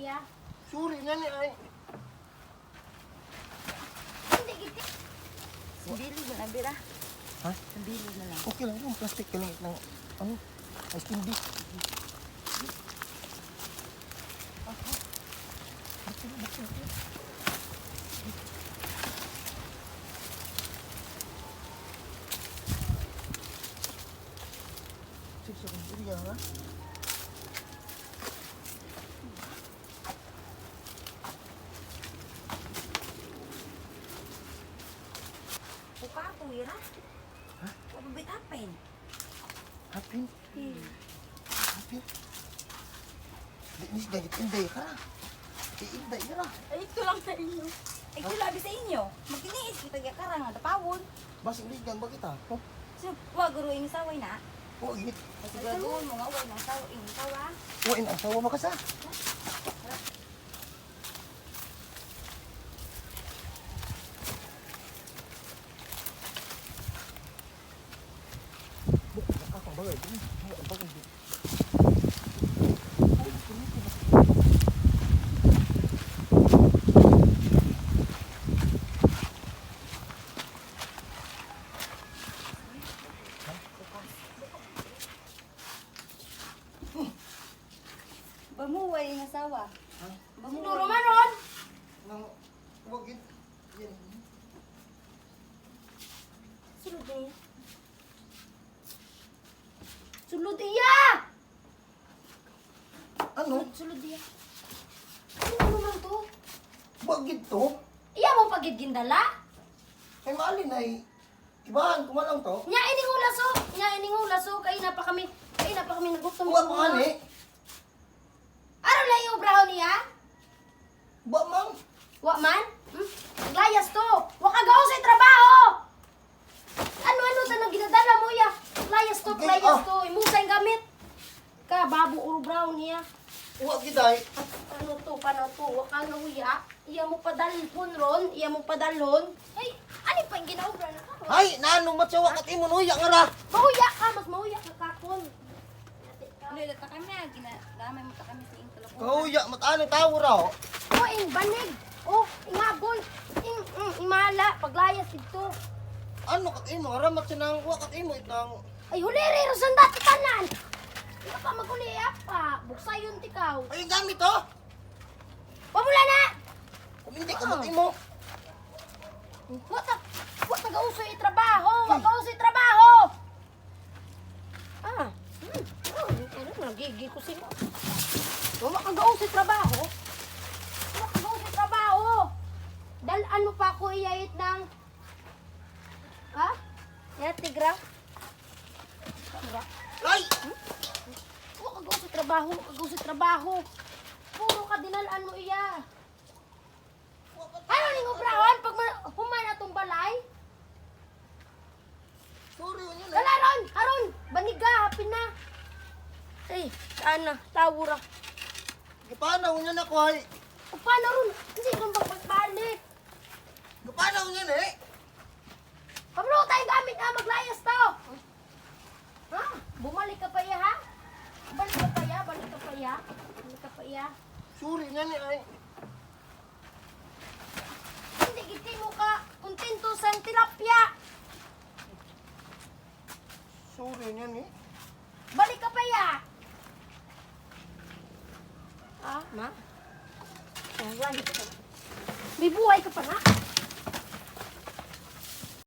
iya. Sorry nga ni ay. Hindi giti. Sandili mo na bira. Ha? Sandili na lang. Okay lang yung plastic kaling ng ano? Ice candy. Sige, sige, sige, ha? Buka ako, ira. Ha? Pababit apin. Happy? Happy? Di ni dagit inday ka. Di inday ka. Ay, ito lang sa inyo. Ay, ito labi sa inyo. Magkiniis kita kaya karang nga tapawon. Basig ni gang bakita. Oh, So, wag guru yung saway na. oh, git. Kasi gagawin mo nga, wag nang sawa, yung sawa. Oh, ina sawa makasa. Bukan akong bagay. Bukan Bamuway yung sawa. Ha? Bamuway. manon! Nang wag git. Yan. Sulod iya! Ano? Sulod iya. Ano naman to? Wag git to. Iya mo pagid gindala? Kay maalin ay ibahan ko man lang to. Nya ining ulaso, nya ining ulaso kay na pa kami, kay na pa kami nagutom. Wa pa ani. Araw lang yung brown niya? Ba mang. Wa man? Hmm? Layas to. Wa ka gaw sa trabaho. Ano ano ta nang ginadala mo ya? Layas to, Okay, layas ah. to. Imusay gamit. Ka babu uro brown niya. Wag git ay. At ano to, paano to? Wa ka nga uya. Iya mo padalhon ron, iya mo padalhon. Ay, ano pa yung ginaobra na ka? Ay, nano matsawa kat imo nuya nga ra. Mahuya ka, mas mahuya ka kakon. Ano yung kami na, ginadamay mo ta kami sa iyong talapon. Kauya matano tawo ra. oh. Oh, ing banig. Oh, ingabol. Ing, ing, imala. Paglayas dito. Ano kat imo ramat sa nang wa kat imo itang Ay, huliri, rosan dati tanan. Hindi ka maguliya yun tikaw. ay gamit to. Pamula na! Kung hindi ka mat imo. What the? What the gauso yung trabaho? What gauso yung trabaho? Ah. Hmm. Oh, ano, nagigi ko sila. Wala kang gauso yung trabaho. Wala kang gauso yung trabaho. Dal ano pa ako iyait ng... Ha? Yan, tigra. Tigra. Ay! Sa trabaho, kag sa trabaho. Puro ka dinalaan mo iya. Ano ning ubrawan pag ma- human atong balay? Sorry yun yun. Dala ron, aron, baniga, hapin na. Ay, saan na, tawura. Gapanaw niya na ko ay. O paano ron? Hindi ron bang pagbalik? Gapanaw niya na eh. Pablo, tayo gamit na, maglayas to. Ha? Bumalik ka pa iya, ha? Balik ka pa iya, balik ka pa iya. Iya. Sorry nga ni ay. Hindi giti mo ka kontento sa tilapia. Sorry niya ni. Balik ka pa ya. Ah, ma? Ka pa. May buhay ka pa na.